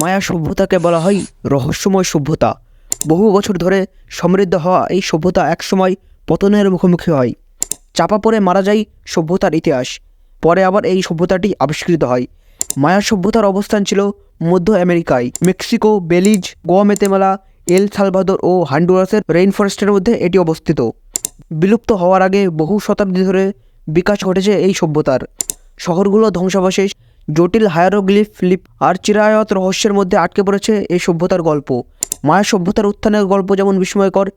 মায়া সভ্যতাকে বলা হয় রহস্যময় সভ্যতা। বহু বছর ধরে সমৃদ্ধ হওয়া এই সভ্যতা একসময় পতনের মুখোমুখি হয়। চাপা পড়ে মারা যায় সভ্যতার ইতিহাস। পরে আবার এই সভ্যতাটি আবিষ্কৃত হয়। মায়া সভ্যতার অবস্থান ছিল মধ্য আমেরিকায়। Mexico, Belize Guatemala El Salvador ও হান্ডুরাসের রেইন ফরেস্টের মধ্যে এটি অবস্থিত। বিলুপ্ত হওয়ার আগে বহু শতাব্দী ধরে বিকাশ ঘটেছে এই সভ্যতার। শহরগুলো ধ্বংসাবশেষ জটিল হায়ারোগ্লিফ, লিপ আর চিরায়ত রহস্যের মধ্যে আটকে পড়েছে এই সভ্যতার গল্প। মায়া সভ্যতার উত্থানের গল্প যেমন বিস্ময়কর,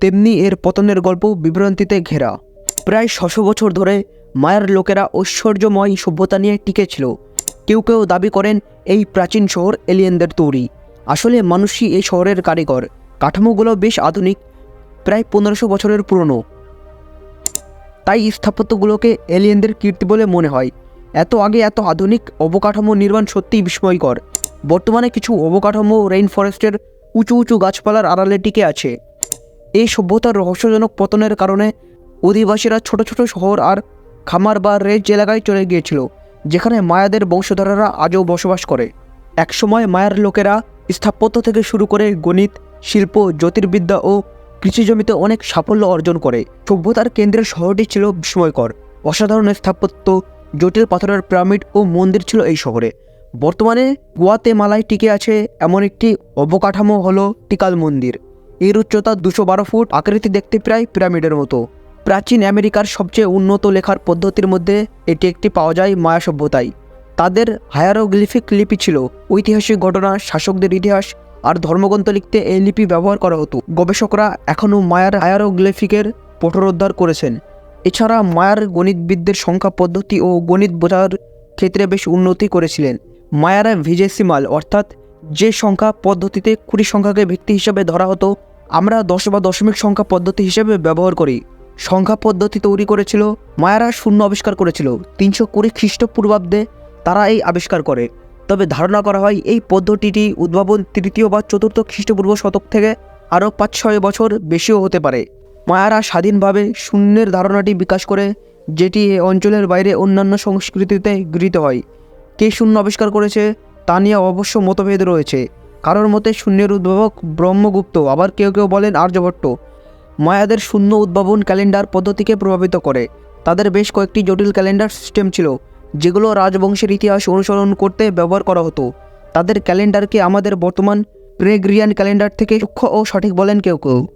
তেমনি এর পতনের গল্প বিভ্রান্তিতে ঘেরা। প্রায় ছশো বছর ধরে মায়ার লোকেরা ঐশ্বর্যময় সভ্যতা নিয়ে টিকে ছিল কেউ কেউ দাবি করেন এই প্রাচীন শহর এলিয়েনদের তৈরি। আসলে মানুষই এই শহরের কারিগর। কাঠামোগুলো বেশ আধুনিক, প্রায় পনেরোশো বছরের পুরনো। তাই স্থাপত্যগুলোকে এলিয়েনদের কীর্তি বলে মনে হয়। এত আগে এত আধুনিক অবকাঠামো নির্মাণ সত্যিই বিস্ময়কর। বর্তমানে কিছু অবকাঠামো রেইন ফরেস্টের উঁচু উঁচু গাছপালার আড়ালে টিকে আছে। এই সভ্যতার রহস্যজনক পতনের কারণে অধিবাসীরা ছোট ছোট শহর আর খামার বা রেজ এলাকায় চলে গিয়েছিল, যেখানে মায়াদের বংশধররা আজও বসবাস করে। একসময় মায়ার লোকেরা স্থাপত্য থেকে শুরু করে গণিত, শিল্প, জ্যোতির্বিদ্যা ও কৃষিজমিতে অনেক সাফল্য অর্জন করে। সভ্যতার কেন্দ্রের শহরটি ছিল বিস্ময়কর। অসাধারণ স্থাপত্য জটিল পাথরের পিরামিড ও মন্দির ছিল এই শহরে। বর্তমানে গুয়াতেমালায় টিকে আছে এমন একটি অবকাঠামো হলো টিকাল মন্দির। এর উচ্চতা দুশো বারো ফুট, আকৃতি দেখতে প্রায় পিরামিডের মতো। প্রাচীন আমেরিকার সবচেয়ে উন্নত লেখার পদ্ধতির মধ্যে এটি একটি পাওয়া যায় মায়া সভ্যতায়। তাদের হায়ারোগ্লিফিক লিপি ছিল। ঐতিহাসিক ঘটনা, শাসকদের ইতিহাস আর ধর্মগ্রন্থ লিখতে এই লিপি ব্যবহার করা হতো। গবেষকরা এখনও মায়ার হায়ারোগ্লিফিকের পুনরুদ্ধার করেছেন। এছাড়া মায়ার গণিতবিদদের সংখ্যা, পদ্ধতি ও গণিত বোঝার ক্ষেত্রে বেশ উন্নতি করেছিলেন। মায়ারা ভিজেসিমাল অর্থাৎ যে সংখ্যা পদ্ধতিতে কুড়ি সংখ্যাকে ভিত্তি হিসেবে ধরা হতো, আমরা দশ বা দশমিক সংখ্যা পদ্ধতি হিসেবে ব্যবহার করি। সংখ্যা পদ্ধতি তৈরি করেছিল, মায়ারা শূন্য আবিষ্কার করেছিল। তিনশো কুড়ি খ্রিস্টপূর্বাব্দে তারা এই আবিষ্কার করে। তবে ধারণা করা হয়, এই পদ্ধতিটি উদ্ভাবন তৃতীয় বা চতুর্থ খ্রিস্টপূর্ব শতক থেকে আরও পাঁচ ছয় বছর বেশিও হতে পারে। মায়ারা স্বাধীনভাবে শূন্যের ধারণাটি বিকাশ করে, যেটি এ অঞ্চলের বাইরে অন্যান্য সংস্কৃতিতে গৃহীত হয়। কে শূন্য আবিষ্কার করেছে, তা নিয়ে অবশ্য মতভেদ রয়েছে। কারোর মতে শূন্যের উদ্ভাবক ব্রহ্মগুপ্ত, আবার কেউ কেউ বলেন আর্যভট্ট। মায়াদের শূন্য উদ্ভাবন ক্যালেন্ডার পদ্ধতিকে প্রভাবিত করে। তাদের বেশ কয়েকটি জটিল ক্যালেন্ডার সিস্টেম ছিল, যেগুলো রাজবংশের ইতিহাস অনুসরণ করতে ব্যবহার করা হতো। তাদের ক্যালেন্ডারকে আমাদের বর্তমান প্রেগ্রিয়ান ক্যালেন্ডার থেকে সূক্ষ্ম ও সঠিক বলেন কেউ কেউ।